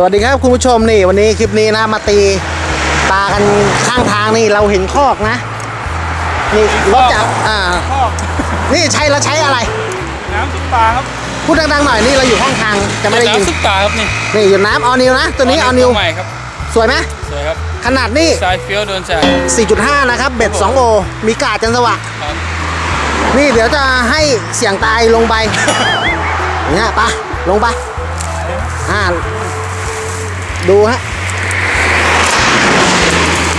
สวัสดีครับคุณผู้ชมนี่วันนี้คลิปนี้นะมาตีปลากันข้างทางนี่เราเห็นคอกนะนี่รถจากอ่าคอกนี่ใช้แล้วใช้อะไร น้ำซุปปลาครับพูดดังๆหน่อยนี่เราอยู่ข้างทางจะไม่ได้ยินน้ำซุปปลาครับนี่นี่อยู่น้ำออนิวนะ ตัวนี้ออนิวใหม่ครับสวยไหมสวยครับขนาดนี่ทรายเฟี้ยวโดนแจก4.5 นะครับเบ็ด2โอมีกาดจันสวะครับนี่เดี๋ยวจะให้เสียงตายลงไปเนี่ยปะลงไปอ่า ดูฮะ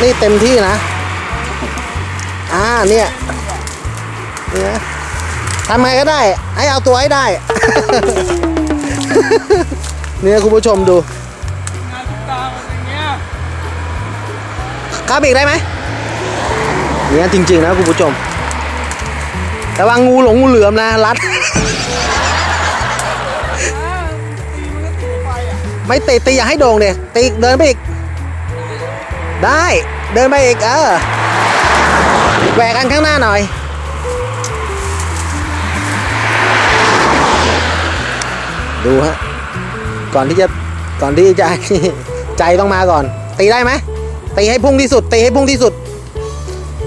นี่เต็มที่นะ อ่าเนี่ยเนี่ยทำไงก็ได้ ให้เอาตัวให้ได้ เนี่ยคุณผู้ชมดูน้ำซุปปลามันอย่างเงี้ยครับอีกได้ไหมเนี่ยจริงๆนะคุณผู้ชม ระวังงูหลงงูเหลือมนะรัด ไม่ตีตีอย่าให้โด่งเด็ตีเดินไปอีก ได้เดินไปอีกเออแหวกกันข้างหน้าหน่อยดูฮะก่อนที่จะก่อนที่จะใจต้องมาก่อน ตีได้ไหมตีให้พุ่งที่สุดตีให้พุ่งที่สุด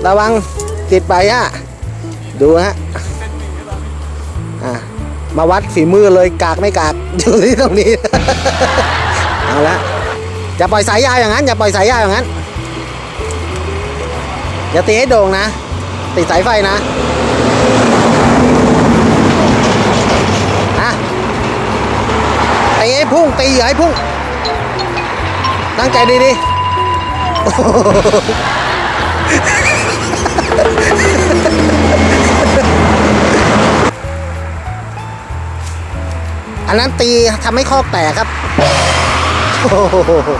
ระวังติดไปฮะดูฮะ มาวัดฝีมือเลยกากไม่กากอยู่ที่ตรงนี้ เอาละอย่าปล่อยสายยาวอย่างนั้นอย่าปล่อยสายยาวอย่างนั้นอย่าตีให้โด่งนะติดสายไฟนะอะตีให้พุ่งตีอย่าให้พุ่งตั้งใจดีๆ อันนั้นตีทำให้คอกแตกครับโอ้โห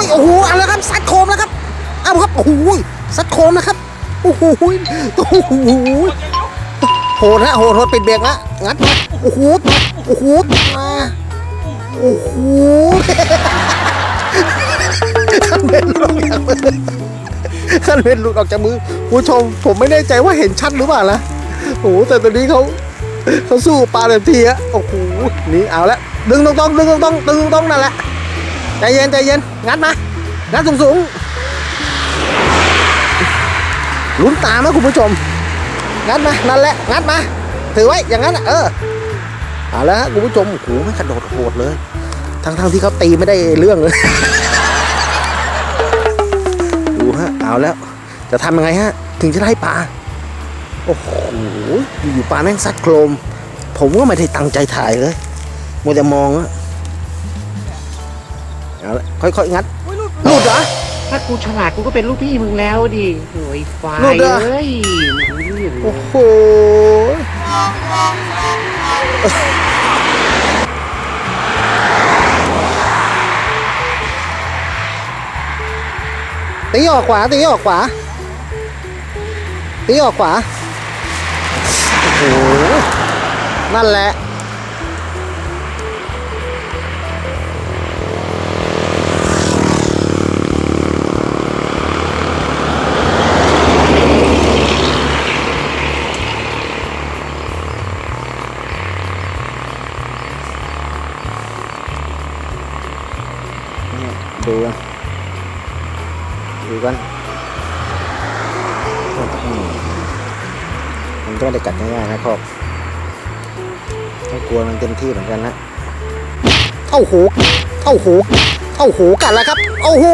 โอ้โหโอ้โหเอาแล้วครับซัดโคมแล้วครับเอาครับโอ้โหซัดโคมนะครับโอ้โหโอ้โหโหดฮะโหดโหดปิดเบรกนะงัดโอ้โหโอ้โหมาโอ้โหขันเบ็ดหลุดออกจากมือขันเบ็ดหลุดออกจากมือผู้ชมผมไม่แน่ใจว่าเห็นชัดหรือเปล่านะโอ้โหแต่ตอนนี้เขาเขาสู้ปลาเต็มที่อะโอ้โหนี่เอาละดึงตรงๆดึงตรงๆดึงตรงๆนั่นแหละ ใจเย็นใจเย็น งัดมา งัดสูงสูงๆลุ้นตามนะคุณผู้ชม งัดมา นั่นแหละ งัดมา ถือไว้ อย่างนั้นเออ เอาละฮะคุณผู้ชมโอ้โหไม่กระโดดโหดเลย ทั้งทงๆที่เขาตีไม่ได้เรื่องเลย ดูฮะ เอาแล้ว จะทำยังไงฮะ ถึงจะได้ปลา โอ้โห อยู่ๆปลาแม่งซัดโครม ผมก็ไม่ได้ตั้งใจถ่ายเลยมัวแต่มองอะ เอาละค่อยๆงัดหลุดเหรอ ถ้ากูฉลาดกูก็เป็นลูกพี่มึงแล้วดิโอ้ยควายหลุดเหรอ เอ้ยโอ้โหตีออกขวาตีออกขวาตีออกขวาโอ้โหนั่นแหละ ดูกันดูกันมันก็ไม่ได้กัดง่ายๆนะครับต้องกลัวมันเต็มที่เหมือนกันนะเอ้าโหเอ้าโหเอ้าโหกัดแล้วครับเอ้โห